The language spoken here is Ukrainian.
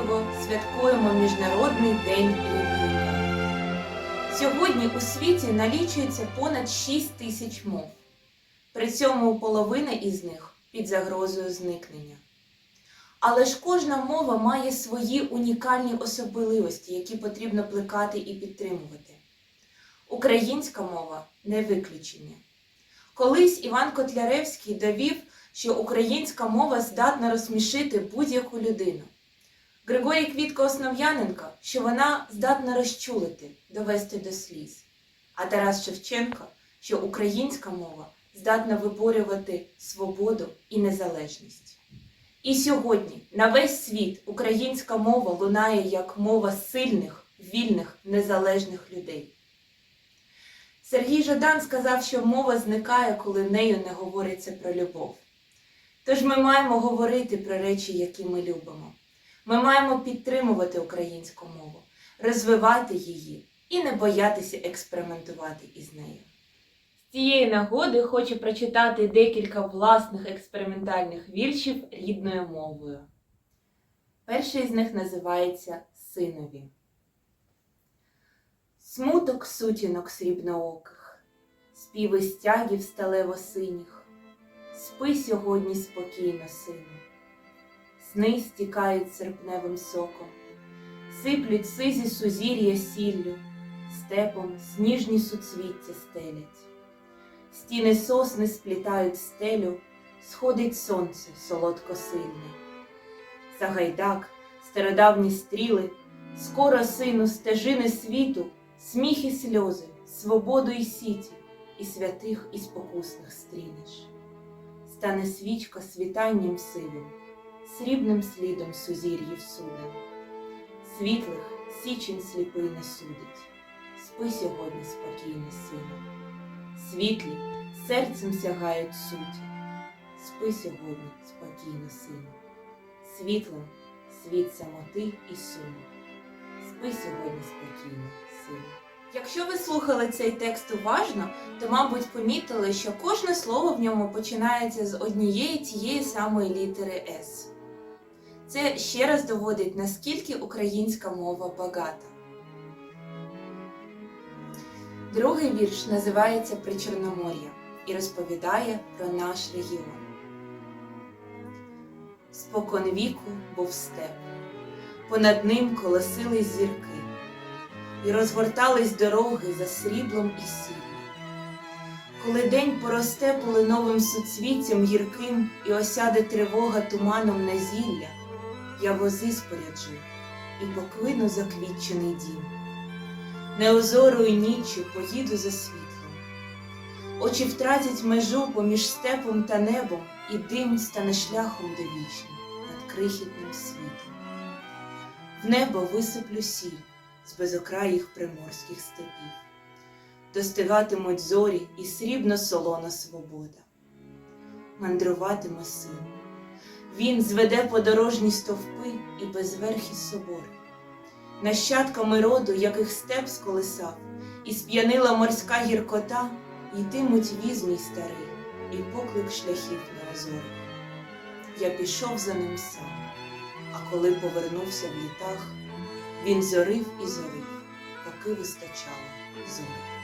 урочисто святкуємо Міжнародний день рідника. Сьогодні у світі налічується понад 6 тисяч мов. При цьому половина із них під загрозою зникнення. Але ж кожна мова має свої унікальні особливості, які потрібно плекати і підтримувати. Українська мова не виключення. Колись Іван Котляревський довів, що українська мова здатна розсмішити будь-яку людину. Григорій Квітко Основ'яненко, що вона здатна розчулити, довести до сліз. А Тарас Шевченко, що українська мова здатна виборювати свободу і незалежність. І сьогодні на весь світ українська мова лунає як мова сильних, вільних, незалежних людей. Сергій Жадан сказав, що мова зникає, коли нею не говориться про любов. Тож ми маємо говорити про речі, які ми любимо. Ми маємо підтримувати українську мову, розвивати її і не боятися експериментувати із нею. З цієї нагоди хочу прочитати декілька власних експериментальних віршів рідною мовою. Перший з них називається Синові. Смуток сутінок срібнооких, співи стягів сталево-синіх. Спи сьогодні спокійно, сину. Сни стікають серпневим соком, сиплють сизі сузір'я сіллю, степом сніжні суцвіття стелять. Стіни сосни сплітають стелю, сходить сонце солодко сильне. Сагайдак, стародавні стріли, скоро сину стежини світу, сміх і сльози, свободу і сіті, і святих і спокусних стрінеш. Стане свічка світанням сивим, срібним слідом сузір'їв суден. Світлих січень сліпий не судить, спи сьогодні спокійно, сину. Світлі серцем сягають суті, спи сьогодні спокійно, сину. Світлим світ самоти і суму. Спи сьогодні спокійно, сину. Якщо ви слухали цей текст уважно, то, мабуть, помітили, що кожне слово в ньому починається з однієї тієї самої літери С. Це ще раз доводить, наскільки українська мова багата. Другий вірш називається Причорномор'я і розповідає про наш регіон. Спокон віку був степ, понад ним колосились зірки, і розгортались дороги за сріблом і сіллю. Коли день поросте полиновим суцвіттям гірким і осяде тривога туманом на зілля, я вози споряджу і поклину заквітчений дім. Неозорою ніччю поїду за світлом. Очі втратять межу поміж степом та небом, і дим стане шляхом довічним над крихітним світом. В небо висиплю сіль з безокраїх приморських степів. Достигатимуть зорі і срібно солона свобода. Мандруватиме син. Він зведе подорожні стовпи і безверхі собори нащадками роду, яких степ сколисав, і сп'янила морська гіркота, йтимуть віз мій старий, і поклик шляхів неозорих. Я пішов за ним сам, а коли повернувся в літах, він зорив і зорив, поки вистачало зорих.